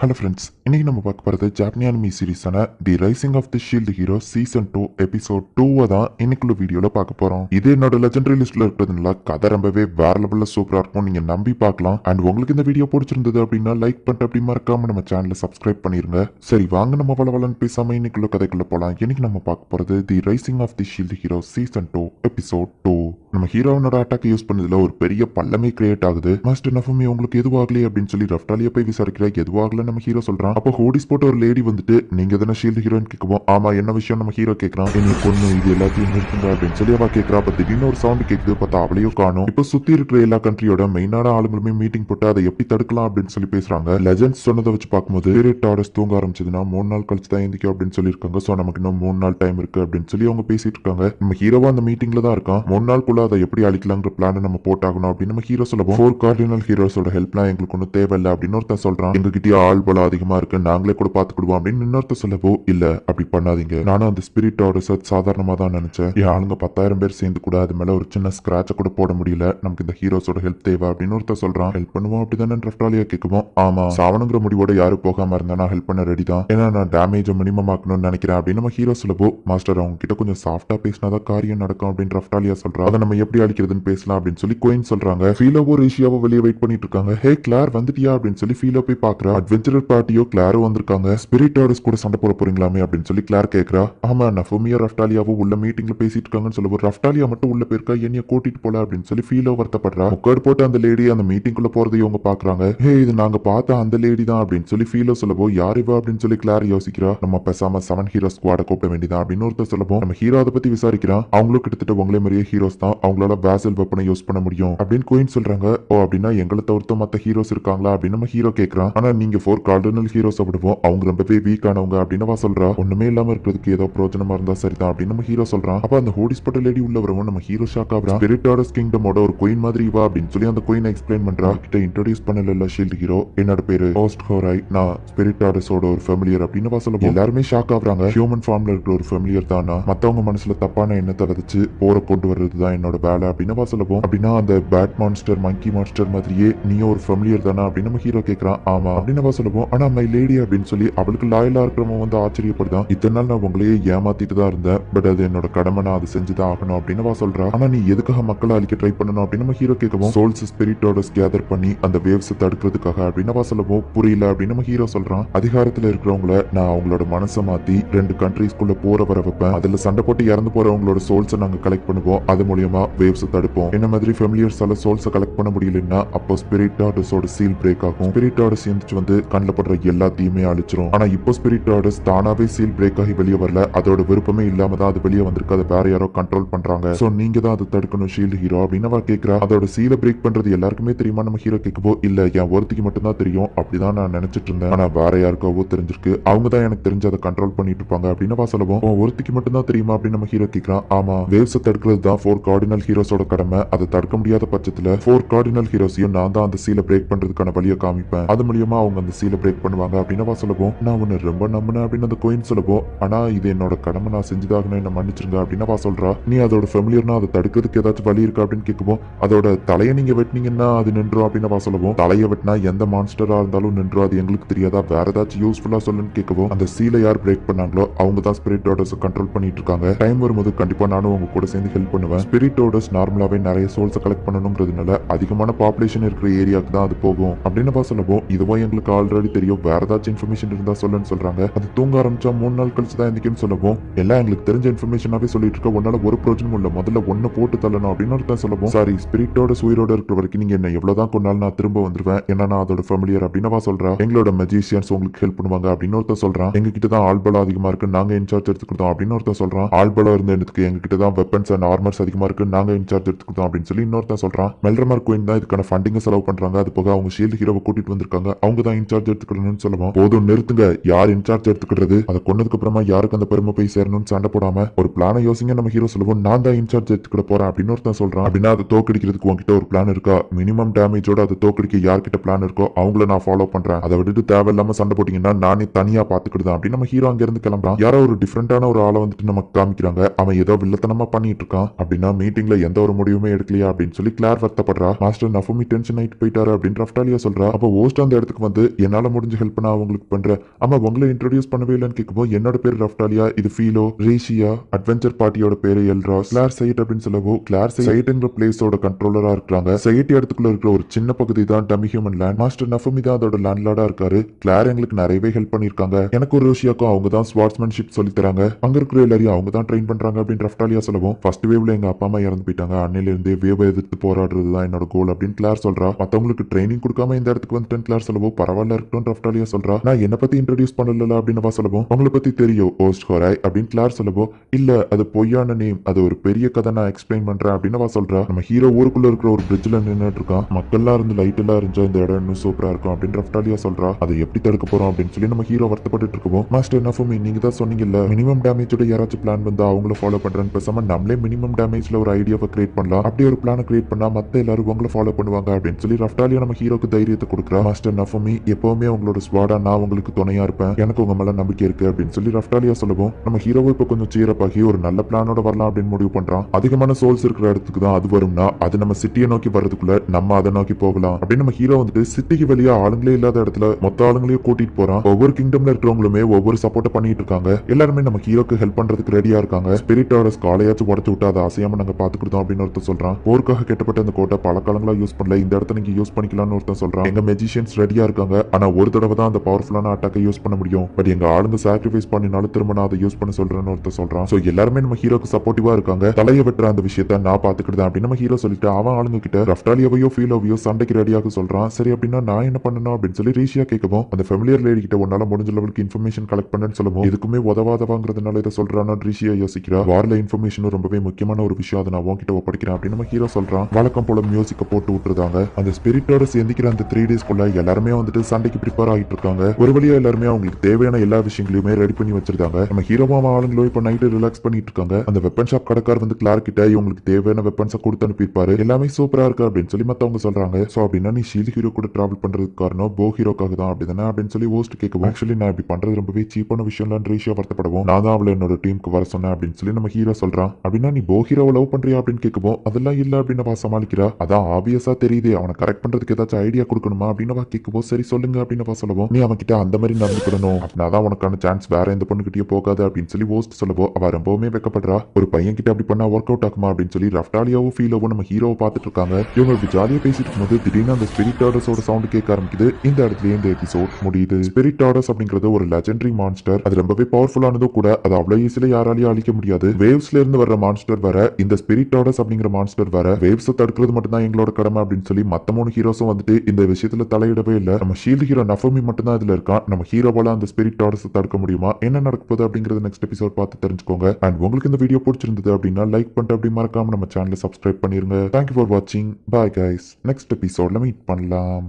Hello friends இன்னைக்கு நம்ம பார்க்க போகிறது ஜாப்பனி சீரீஸான the rising of the shield hero season two episode டூவை தான் இன்னைக்குள்ள வீடியோவில் பார்க்க போகிறோம் இது என்னோட லெஜண்டரி லிஸ்ட்டில் இருக்கிறதுனால கதை ரொம்பவே வேற லெவலில் சூப்பராக இருக்கும் நீங்கள் நம்பி பார்க்கலாம். அண்ட் உங்களுக்கு இந்த வீடியோ பிடிச்சிருந்தது அப்படின்னா லைக் பண்ணிட்டு அப்படி மறக்காம நம்ம சேனலை சப்ஸ்கிரைப் பண்ணிருங்க. சரி வாங்க நம்ம வள வளன்னு பேசாமல் இன்னைக்குள்ள கதைக்குள்ள போகலாம் இன்னைக்கு நம்ம பார்க்க போகிறது the rising of the shield hero season two episode two நம்ம ஹீரோனோட அட்டாக் யூஸ் பண்ணதுல ஒரு பெரிய பள்ளமே கிரியேட் ஆகுது. மாஸ்டர் நஃபமி உங்களுக்கு எதுவாகலையே அப்படின்னு சொல்லி ரஃப்டாலியா போய் விசாரிக்கிற. எதுவாகல நம்ம ஹீரோ சொல்றான். அப்போ ஹோடிஸ் போட்ட ஒரு லேடி வந்துட்டு நீங்க தானே ஷீல்டு ஹீரோன்னு கேட்குவோம் ஆமா என்ன விஷயம் நம்ம ஹீரோ கேட்கறான்? என்ன பொண்ணு இது எல்லாத்தையும் நிறுத்துங்க அப்படின்னு சொல்லி அவ கேட்கறா. அப்ப திடீர்னு ஒரு சவுண்ட் கேட்குது பார்த்தா அவளையும் காணும். இப்போ சுத்தி இருக்கிற எல்லா கண்ட்ரியோட மெயினான ஆளுங்களுமே மீட்டிங் போட்டு அதை எப்படி தடுக்கலாம் அப்படின்னு சொல்லி பேசுறாங்க. லெஜண்ட்ஸ் சொன்னதை வச்சு பார்க்கும்போது பீரியட் ஆர்டர்ஸ் தூங்க ஆரம்பிச்சதுன்னா மூணு நாள் கழிச்சு தான் எந்திக்கும் அப்படின்னு சொல்லியிருக்காங்க. ஸோ நமக்கு இன்னும் மூணு நாள் டைம் இருக்கு அப்படின்னு சொல்லி அவங்க பேசிட்டு இருக்காங்க. நம்ம ஹீரோவா அந்த மீட்டிங்ல தான் இருக்கான். மூணு நாளுக்குள்ள அதை எப்படி அழிக்கலாங்கிற பிளான் நம்ம போட்டாகணும் அப்படின்னு நம்ம ஹீரோ சொல்லுவோம் ஃபோர் கார்டினல் ஹீரோஸோட ஹெல்ப்லாம் எங்களுக்கு ஒன்றும் தேவையில்லை அப்படின்னு ஒருத்தன் சொல்றான். எங்ககிட்ட ஆள் பலம் அதிகமா இருக்கு நாங்களே கூட பாத்துக்கிடுவோம் அப்படின்னு இன்னொருத்தர் சொல்லவோ இல்ல அப்படி பண்ணாதீங்க. நானும் அந்த ஸ்பிரிட்டோட ஆர்டர்ஸ் சாதாரணமா தான் நினைச்சேன். என் ஆளுங்க பத்தாயிரம் பேர் சேர்ந்து கூட அது மேல ஒரு சின்ன ஸ்கிராட்ச கூட போட முடியல. நமக்கு இந்த ஹீரோஸோட ஹெல்ப் தேவை அப்படின்னு ஒருத்த சொல்றான். ஹெல்ப் பண்ணுவோம் அப்படிதானே ரஃப்டாலியா கேட்குவோம் ஆமா. சாவணுங்கிற முடிவோட யாரும் போகாம இருந்தா நான் ஹெல்ப் பண்ண ரெடி தான். ஏன்னா நான் டேமேஜை மினிமம் ஆக்கணும்னு நினைக்கிறேன் அப்படின்னு நம்ம ஹீரோ சொல்லவோ மாஸ்டர் அவங்க கிட்ட கொஞ்சம் சாஃப்டா பேசினாதான் காரியம் நடக்கும் அப்படின்னு ரஃப்டாலியா சொல்றா. அதை நம்ம எப்படி அழிக்கிறதுன்னு பேசலாம் அப்படின்னு சொல்லி கோயின் சொல்றாங்க. ஃபீலோவோ ரேஷியாவோ வெளியே வெயிட் பண்ணிட்டு இருக்காங்க. ஹே கிளார் வந்துட்டியா? அப்படின்னு சொல்லி ஃபீலோ போய் பாக்குறா. அட்வென்ச்சரர் பார்ட்டியோ கிளாரோ வந்திருக்காங்க. ஸ்பிரிட் ஆர்டர்ஸ் கூட சண்டை போட போறீங்களாமே அப்படின்னு சொல்லி கிளார் கேக்குறா. ஆமா நஃபோமியா ரஃப்டாலியாவோ உள்ள மீட்டிங்ல பேசிட்டு இருக்காங்கன்னு சொல்லுவோம் ரஃப்டாலியா மட்டும் உள்ள போயிருக்கா? என்னைய கூட்டிட்டு போல அப்படின்னு சொல்லி ஃபீலோ வருத்தப்படுறா. முக்காடு போட்டு அந்த லேடி அந்த மீட்டிங்குள்ள போறதை அவங்க பாக்குறாங்க. ஹே இது நாங்க பார்த்த அந்த லேடி தான் அப்படின்னு சொல்லி ஃபீலோ சொல்லவோ யார் இவ? அப்படின்னு சொல்லி கிளார் யோசிக்கிறா. நம்ம பேசாம செவன் ஹீரோ ஸ்குவாட கூப்பிட வேண்டியதான் அப்படின்னு ஒருத்தர் சொல்லவும் நம்ம ஹீரோ அதை பத்தி விசாரிக்கிறான் அவங்களும் கிட்டத்தட்ட உங்களே மாதிரியே ஹீரோஸ் தான். அவங்களால பேசல் வெப்பனை யூஸ் பண்ண முடியும். அப்படின்னு கோயின் சொல்றாங்க. ஓ அப்படின்னா எங்களை தவிர்த்து மத்த ஹீரோஸ் இருக்காங்களா? அப்படின்னு நம்ம ஹீரோ கேக்குறான் ஆனா நீங்க ஃபோர் ஒரு கார்டனல் ஹீரோஸை விடுவோம் அவங்க ரொம்பவே வீக் ஆனவங்க அப்படின்னு சொல்றா. ஒண்ணுமே இல்லாம இருக்கிறதுக்கு ஏதோ பிரோஜனமா இருந்தா சரிதான் அப்படின்னு நம்ம ஹீரோ சொல்றான். அப்ப அந்த ஹோடிஸ் பட்ட லேடி உள்ள வரவும் நம்ம ஹீரோ ஷாக் ஆகுறான் ஸ்பிரிட் ஆர்டர்ஸ் கிங்டமோட ஒரு குயின் மாதிரி வா அப்படின்னு சொல்லி அந்த குயின் எக்ஸ்பிளைன் பண்றா. கிட்ட இன்ட்ரோடியூஸ் பண்ணல ஷீல்டு ஹீரோ என்னோட பேரு ஹோஸ்ட் ஹோராய் நான் ஸ்பிரிட் ஆர்டர்ஸோட ஒரு ஃபெமிலியர் அப்படின்னு வா சொல்லுவோம் எல்லாருமே ஷாக் ஆகுறாங்க. ஹியூமன் ஃபார்ம்ல இருக்கிற ஒரு ஃபெமிலியர் தானா? மத்தவங்க மனசுல தப்பான எண்ணத்தை விதைச்சு போற கொண்டு வர்றது தான் என்னோட வேலை அப்படின்னு வா சொல்லுவோம் அப்படின்னா அந்த பேட் மான்ஸ்டர் மங்கி மான்ஸ்டர் மாதிரியே நீ ஒரு ஃபெமிலியர் தானா அப்படின்னு நம்ம ஹீரோ கேக்குறான். ஆமா அப்படின்னு வா சொல்லுவோம் ஆனா மை லேடி அப்படின்னு சொல்லி அவளுக்கு லாயலா இருக்கிறவங்க வந்து ஆச்சரியப்படுதான். இத்தனை நாள் நான் உங்களையே ஏமாத்திட்டு தான் இருந்தேன். பட் அது என்னோட கடமை நான் அதை செஞ்சுதான் ஆகணும் அப்படின்னு வா சொல்றா. ஆனா நீ எதுக்காக மக்களை அழிக்க ட்ரை பண்ணணும் அப்படின்னு நம்ம ஹீரோ கேட்கவும் சோல்ஸ் ஸ்பிரிட்டோட கேதர் பண்ணி அந்த வேவ்ஸ் தடுக்கிறதுக்காக அப்படின்னு வா சொல்லுவோம் புரியல அப்படின்னு நம்ம ஹீரோ சொல்றான். அதிகாரத்துல இருக்கிறவங்கள நான் அவங்களோட மனசை மாத்தி ரெண்டு கண்ட்ரீஸ்குள்ள போற வர வைப்பேன். அதுல சண்டை போட்டு இறந்து போறவங்களோட சோல்ஸை நாங்க கலெக்ட் பண்ணுவோம். அது மூலியமா வேவ்ஸ் தடுப்போம். என்ன மாதிரி ஃபெமிலியர்ஸால சோல்ஸை கலெக்ட் பண்ண முடியலன்னா அப்போ ஸ்பிரிட் ஆர்டர்ஸோட சீல் பிரேக் ஆகும். ஸ்பிரிட் ஆர்டர்ஸ் எந்திரிச்சு வந்து கண்ணில் படுற எல்லாத்தையுமே அழிச்சிரும். ஆனா இப்போ ஸ்பிரிட் ஆர்டர்ஸ் தானாவே சீல் பிரேக் ஆகி வெளியே வரல. அதோட விருப்பமே இல்லாம தான் அது வெளியே வந்திருக்கு. அதை வேற யாரோ கண்ட்ரோல் பண்றாங்க. சோ நீங்க தான் அதை தடுக்கணும் ஷீல்டு ஹீரோ அப்படின்னு அவ கேக்குறா. அதோட சீலை பிரேக் பண்றது எல்லாருக்குமே தெரியுமா? நம்ம ஹீரோ கேட்கவோ இல்ல என் ஒருத்திக்கு மட்டும் தான் தெரியும்? அப்படிதான் நான் நினைச்சிட்டு இருந்தேன். ஆனா வேற யாருக்காவோ தெரிஞ்சிருக்கு. அவங்க தான் எனக்கு தெரிஞ்சு அதை கண்ட்ரோல் பண்ணிட்டு இருப்பாங்க அப்படின்னு அவ சொல்லுவோம். உன் ஒருத்திக்கு மட்டும் தான் தெரியுமா? அப்படின்னு நம்ம ஹீரோ கேக்குறான். ஆமா. வேவ்ஸை தடுக்கிறது தான் ஃபோர் கார்டினல் ஹீரோஸோட கடமை. அதை தடுக்க முடியாத பட்சத்துல ஃபோர் கார்டினல் ஹீரோஸையும் நான் தான் அந்த சீலை பிரேக் பண்றதுக்கான வழியை காமிப்பேன். அது மூலியமா அவங்க அந்த சீலை பிரேக் பண்ணுவாங்க அப்படின்னு அவ சொல்லுவோம் நான் உன்னை ரொம்ப நம்பினேன் அப்படின்னு அந்த கோயின் சொல்லுவோம் ஆனா இது என்னோட கடமை நான் செஞ்சுதாகணும் என்ன மன்னிச்சிருங்க அப்படின்னு அவ சொல்றா. நீ அதோட ஃபெமிலியர்னா அதை தடுக்கிறதுக்கு ஏதாச்சும் வழி இருக்கா? அப்படின்னு கேட்குவோம் அதோட தலையை நீங்க வெட்டினீங்கன்னா அது நின்றும் அப்படின்னு அவ சொல்லுவோம் தலையை வெட்டினா எந்த மான்ஸ்டரா இருந்தாலும் நின்றும் அது எங்களுக்கு தெரியாதா? வேற ஏதாச்சும் யூஸ்ஃபுல்லா சொல்லுன்னு கேட்கவும் அந்த சீலை யார் பிரேக் பண்ணாங்களோ அவங்க தான் ஸ்பிரிட் ஆர்டர்ஸ் கண்ட்ரோல் பண்ணிட்டு இருக்காங்க. டைம் வரும்போது கண்டிப்பா நானும் உங்க கூட சேர்ந்து ஹெல்ப் பண்ணுவேன். ஸ்பிரிட் ஆர்டர்ஸ் நார்மலாவே நிறைய சோல்ஸை கலெக்ட் பண்ணணுங்கிறதுனால அதிகமான பாப்புலேஷன் இருக்கிற ஏரியாவுக்கு தான் அது போகும் அப்படின்னு பா சொல்லவும் இதுவும் எங்களுக்கு ஆல்ரெடி தெரியும். வேற ஏதாச்சும் இன்ஃபர்மேஷன் இருந்தா சொல்லுன்னு சொல்றாங்க. அது தூங்க ஆரம்பிச்சா மூணு நாள் கழிச்சு தான் எந்திக்கன்னு சொல்லவும். எல்லாம் எங்களுக்கு தெரிஞ்ச இன்ஃபர்மேஷனாவே சொல்லிட்டு இருக்க உன்னால ஒரு பிரோஜனம் இல்ல. முதல்ல ஒன்னு போட்டு தள்ளணும் அப்படின்னு ஒருத்தன் சொல்லவும். சாரி ஸ்பிரிட்டோட உயிரோட இருக்கிற வரைக்கும் நீங்க என்ன எவ்வளவுதான் கொண்டாலும் நான் திரும்ப வந்துருவேன். ஏன்னா நான் அதோட ஃபெமிலியர் அப்படின்னு சொல்றேன் சொல்றா. எங்களோட மெஜிஷியன்ஸ் உங்களுக்கு ஹெல்ப் பண்ணுவாங்க அப்படின்னு ஒருத்தன் சொல்றான். எங்க கிட்ட தான் ஆள்பலம் அதிகமா இருக்கு. நாங்க இன்சார்ஜ் எடுத்துக்கிட்டோம் அப்படின்னு ஒருத்தன் சொல்றான். ஆள்பலம் இருந்த இடத்துக்கு எங்க கிட்ட தான் வெப்பன்ஸ் அண்ட் ஆர்மர்ஸ் அதிகமா இருக்கு. நாங்க இன்சார்ஜ் எடுத்துக்கிட்டோம் அப்படின்னு சொல்லி இன்னொருத்தன் சொல்றான். மெல்ரமர் கோயின் தான் இதுக்கான ஃபண்டிங் செலவு பண்றாங்க. அது போக அவங்க ஷீல்டு ஹீரோவை கூட்டிட்டு வந்திருக்காங்க. அவங்க தான் இன்சார்ஜ் எடுத்துக்கணும்னு சொல்லவும். போதும் நிறுத்துங்க. யார் இன்சார்ஜ் எடுத்துக்கிறது அதை கொன்னதுக்கு அப்புறமா யாருக்கு அந்த பெருமை போய் சேரணும்னு சண்டை போடாம ஒரு பிளானை யோசிங்க நம்ம ஹீரோ சொல்லுவோம். நான் தான் இன்சார்ஜ் எடுத்துக்கிட போறேன் அப்படின்னு ஒருத்தன் சொல்றான். அப்படின்னா அதை தோக்கடிக்கிறதுக்கு உங்ககிட்ட ஒரு பிளான் இருக்கா? மினிமம் டேமேஜோட அதை தோக்கடிக்க யார்கிட்ட பிளான் இருக்கோ அவங்கள நான் ஃபாலோ பண்றேன். அதை விட்டுட்டு தேவையில்லாம சண்டை போட்டீங்கன்னா நானே தனியா பாத்துக்கிடுதான் அப்படின்னு நம்ம ஹீரோ அங்க இருந்து கிளம்புறான். யாரோ ஒரு டிஃப்ரெண்டான ஒரு ஆளை வந்துட்டு நமக்கு காமிக்கிறாங்க. அவன் ஏதோ வில்லத்தனமா பண்ணிட்டு இருக்கான். அப்படின்னா மீட்டிங்ல எந்த ஒரு முடிவுமே எடுக்கலையா அப்படின்னு சொல்லி கிளார் வருத்தப்படுறா. மாஸ்டர் நஃபுமி டென்ஷன் ஆயிட்டு போயிட்டாரு அப்படின்னு ரஃப்டாலியா சொல்றா. அப்போ ஓஸ்ட் அந்த இடத்துக்கு வந்து என்னால் முடிஞ்ச ஹெல்ப் நான் உங்களுக்கு பண்ணுறேன் ஆமா உங்களை இன்ட்ரடியூஸ் பண்ணவே இல்லைன்னு கேட்கும்போது என்னோட பேர் ரஃப்டாலியா இது ஃபீலோ ரேஷியா அட்வென்ச்சர் பார்ட்டியோட பேர் எல்ரா கிளார் சைட் அப்படின்னு சொல்லவோ கிளார் சைட்ங்கிற பிளேஸோட கண்ட்ரோலராக இருக்காங்க சைட் இடத்துக்குள்ள இருக்கிற ஒரு சின்ன பகுதி தான் டமி ஹியூமன் லேண்ட் மாஸ்டர் நஃபுமி தான் அதோட லேண்ட்லார்டா இருக்காரு. கிளார் எங்களுக்கு நிறையவே ஹெல்ப் பண்ணியிருக்காங்க. எனக்கு ஒரு ரேஷியாக்கும் அவங்க தான் ஸ்வாட்ஸ்மேன்ஷிப் சொல்லி தராங்க. அங்க இருக்கிற எல்லாரையும் அவங்க தான் ட்ரெயின் பண்றாங்க அப்படின்னு ரஃப்டாலியா சொல்லவும் ஃபர்ஸ்ட் வேவ்ல எங்க அப்பா அம்மா இறந்து போயிட்டாங்க. அன்னையில இருந்தே வேவ் எதிர்த்து போராடுறது தான் என்னோட கோல் அப்படின்னு கிளார் சொல்றா. மத்தவங்களுக்கு ட்ரைனிங் கொடுக்காம இந்த இடத்துக்கு வந்துட்டேன் கிளார் சொல்லவும் பரவாயில்ல இருக்கட்டும் ரஃப்டாலியா சொல்றா. நான் என்ன பத்தி இன்ட்ரடியூஸ் பண்ணல அப்படின்னு வா சொல்லவும் உங்களை பத்தி தெரியும். ஓஸ்ட் ஹோராய் அப்படின்னு கிளார் சொல்லவோ? இல்ல அது பொய்யான நேம் அது ஒரு பெரிய கதை நான் எக்ஸ்பிளைன் பண்றேன் அப்படின்னு வா சொல்றா. நம்ம ஹீரோ ஊருக்குள்ள இருக்கிற ஒரு பிரிட்ஜ்ல நின்னுட்டு இருக்கான். மக்கள்லாம் இருந்து லைட் எல்லாம் இருந்தா இந்த இடம் இன்னும் சூப்பரா இருக்கும் அப்படின்னு ரஃப்டாலியா சொல்றா. அதை எப்படி தடுக்க போறோம் அப்படின்னு சொல்லி நம்ம ஹீரோ வருத்தப்பட்டு இருக்கோம் மாஸ்டர் நஃபுமி நீங்க தான் சொன்னீங்கல்ல மினிமம் டேமேஜோட யாராச்சும் பிளான் வந்து அவங்கள ஃபாலோ பண்றேன்னு பேசாம நம்மளே மினிமம் டேமேஜ்ல ஒரு ஐடியாவை கிரியேட் பண்ணலாம். அப்படி ஒரு பிளானை கிரியேட் பண்ணா மத்த எல்லாரும் உங்களை ஃபாலோ பண்ணுவாங்க அப்படின்னு சொல்லி ரஃப்டாலியா நம்ம ஹீரோக்கு தைரியத்தை கொடுக்குறா. மாஸ்டர் நஃபுமி எப்பவுமே உங்களோட ஸ்வாடா நான் உங்களுக்கு துணையா இருப்பேன். எனக்கு உங்க மேல நம்பிக்கை இருக்கு அப்படின்னு சொல்லி ரஃப்டாலியா சொல்லவும். நம்ம ஹீரோவை இப்போ கொஞ்சம் சீரப்பாகி ஒரு நல்ல பிளானோட வரலாம் அப்படின்னு முடிவு பண்றான். அதிகமான சோல்ஸ் இருக்கிற இடத்துக்கு தான் அது வரும்னா அது நம்ம சிட்டியை நோக்கி வர்றதுக்குள்ள நம்ம அதை நோக்கி போகலாம். அப்படின்னு நம்ம ஹீரோ வந்துட்டு சிட்டிக்கு வெளியே ஆளுங்களே இல்லாத இடத்துல மொத்த ஆளுங்களையும் கூட்டிட்டு போறான். ஒவ்வொரு கிங்டம்ல இருக்கிறவங்களுமே ஒவ்வொரு சப்போர்ட் பண்ணிட்டு இருக்காங்க. எல்லாருமே நம்ம ஹீரோக்கு ஹெல்ப் பண்றதுக்கு ரெடியா இருக்காங்க. ஸ்பிரிட்டோட காலையாச்சும் உடச்சு விட்டு அதை அசையாம நாங்க பாத்துக்கிட்டோம் அப்படின்னு ஒருத்தர் சொல்றான். போருக்காக கெட்டப்பட்ட அந்த கோட்டை பல காலங்களா யூஸ் பண்ணல. இந்த இடத்த நீங்க யூஸ் பண்ணிக்கலாம்னு ஒருத்தன் சொல்றான். எங்க மெஜிஷியன்ஸ் ரெடியா இருக்காங்க. ஆனா ஒரு தடவை தான் அந்த பவர்ஃபுல்லான அட்டாக்கை யூஸ் பண்ண முடியும். பட் எங்க ஆளுங்க சாக்ரிஃபைஸ் பண்ணினாலும் திரும்ப நான் அதை யூஸ் பண்ண சொல்றேன்னு ஒருத்தர் சொல்றான். சோ எல்லாருமே நம்ம ஹீரோக்கு சப்போர்ட்டிவா இருக்காங்க. தலையை வெட்டுற அந்த விஷயத்த நான் பாத்துக்கிட்டேன் அப்படின்னு நம்ம ஹீரோ சொல்லிட்டு அவன் ஆளுங்க கிட்ட ரஃப்டாலியாவையோ ஃபீலோவையோ சண்டைக்கு ரெடியாக சொல்றான். சரி அப்படின்னா நான் என்ன பண்ணணும் அப்படின்னு சொல்லி ரீஷியா கேட்கவும் அந்த ஃபெமிலியர் லேடி கிட்ட உன்னால முடிஞ்ச லெவலுக்கு இன்ஃபர்மேஷன் கலெக்ட் பண்ணேன்னு சொல்லவும் எதுக்குமே உதவாதவாங்கிறதுனால இதை சொல்றான்னு ரீஷியா யோசிக்கிறா. வார்ல இன்ஃபர்மேஷனும் ரொம்பவே முக்கியமான ஒரு விஷயம். அதை நான் உன்கிட்ட ஒப்படைக்கிறேன் அப்படின்னு நம்ம ஹீரோ சொல்றான். வழக்கம் போல மியூசிக்கை போட்டு விட்டுருந்தாங்க அந்த ஸ்பிரிட்டோட சேர்ந்திக்கிற அந்த த்ரீ டேஸ்க்குள்ள எல்லாருமே வந்துட்டு சண்டைக்கு ப்ரிப்பேர் ஆகிட்டு இருக்காங்க. ஒரு வழியா எல்லாருமே அவங்களுக்கு தேவையான எல்லா விஷயங்களையுமே ரெடி பண்ணி வச்சிருக்காங்க. நம்ம ஹீரோவும் ஆளுங்களும் இப்போ நைட்டு ரிலாக்ஸ் பண்ணிட்டு இருக்காங்க. அந்த வெப்பன் ஷாப் கடைக்கார் வந்து கிளார் கிட்ட இவங்களுக்கு தேவையான வெப்பன்ஸை கொடுத்து அனுப்பியிருப்பாரு. எல்லாமே சூப்பரா இருக்கு அப்படின்னு சொல்லி மத்தவங்க சொல்றாங்க. சோ அப்படின்னா நீ ஷீல் ஹீரோ கூட டிராவல் பண்றதுக்கு காரணம் போ ஹீரோக்காக தான் அப்படிதானே? அப்படின்னு சொல்லி ஓஸ்ட் கேட்கவும் ஆக்சுவலி நான் இப்படி பண்றது ரொம்பவே சீப்பான விஷயம் இல்லைன்னு ரீஷியா நான் தான் அவளை என்னோட டீமுக்கு வர சொன்னேன் அப்படின்னு சொல்லி நம்ம ஹீரோ சொல்றான். அப்படின்னா நீ போ ஹீரோவை லவ் பண்றியா? அப்படின்னு கேட்கவும் அதெல்லாம் இல்ல அப்படின்னு அவ சமாளிக்கிறா. அதான் ஆபியஸா தெரியுது. அவனை கரெக்ட் பண்றதுக்கு ஏதாச்சும் ஐடியா கொடுக்கணுமா? அப்படின்னு அவ கேட்கவும் சரி சொல்லுங்க அப்படின்னு அப்பா சொல்லவும். நீ அவன் கிட்ட அந்த மாதிரி நடந்துக்கிடணும் அப்படின்னா உனக்கான சான்ஸ் வேற எந்த பொண்ணுகிட்டயே போகாது அப்படின்னு சொல்லி ஓஸ்ட் சொல்லவோ. அவ ரொம்பவுமே வெக்கப்படுறா. ஒரு பையன் கிட்ட அப்படி பண்ணா ஒர்க் அவுட் ஆகுமா அப்படின்னு சொல்லி ரஃப்டாலியாவும் ஃபீலோவும் நம்ம ஹீரோவை பார்த்துட்டு இருக்காங்க. இவங்க இப்படி ஜாலியா பேசிட்டு இருக்கும்போது திடீர்னு அந்த ஸ்பிரிட் ஆர்டர்ஸோட சவுண்ட் கேட்க ஆரம்பிக்குது. இந்த இடத்துல இந்த எபிசோட் முடியுது. ஸ்பிரிட் ஆர்டர்ஸ் அப்படிங்கிறது ஒரு லெஜெண்டரி மான்ஸ்டர் அது ரொம்பவே பவர்ஃபுல்லானதும் கூட அது அவ்வளவு ஈஸியில யாராலையும் அழிக்க முடியாது. வேவ்ஸ்ல இருந்து வர்ற மான்ஸ்டர் வர இந்த ஸ்பிரிட் ஆர்டர்ஸ் அப்படிங்கிற மான்ஸ்டர் வர வேவ்ஸ் தடுக்கிறது மட்டும் தான் எங்களோட கடமை அப்படின்னு சொல்லி மத்த மூணு ஹீரோஸும் வந்துட்டு இந்த விஷயத்துல தலையிடவே இல்லை. நம்ம ஷீல்டு ஹீரோ நஃபமி மட்டும் தான் இதுல இருக்கான் நம்ம ஹீரோவால அந்த ஸ்பிரிட் ஆர்டர்ஸ் தடுக்க முடியுமா? என்ன நடக்குது அப்படிங்கறத நெக்ஸ்ட் எபிசோட் பார்த்து தெரிஞ்சுக்கோங்க. அண்ட் உங்களுக்கு இந்த வீடியோ பிடிச்சிருந்தது அப்படின்னா லைக் பண்ணிட்டு அப்படி மறக்காம நம்ம சேனலை சப்ஸ்கிரைப் பண்ணிருங்க. தேங்க்யூ ஃபார் வாட்சிங் பாய் கைஸ் நெக்ஸ்ட் எபிசோட்ல மீட் பண்ணலாம்.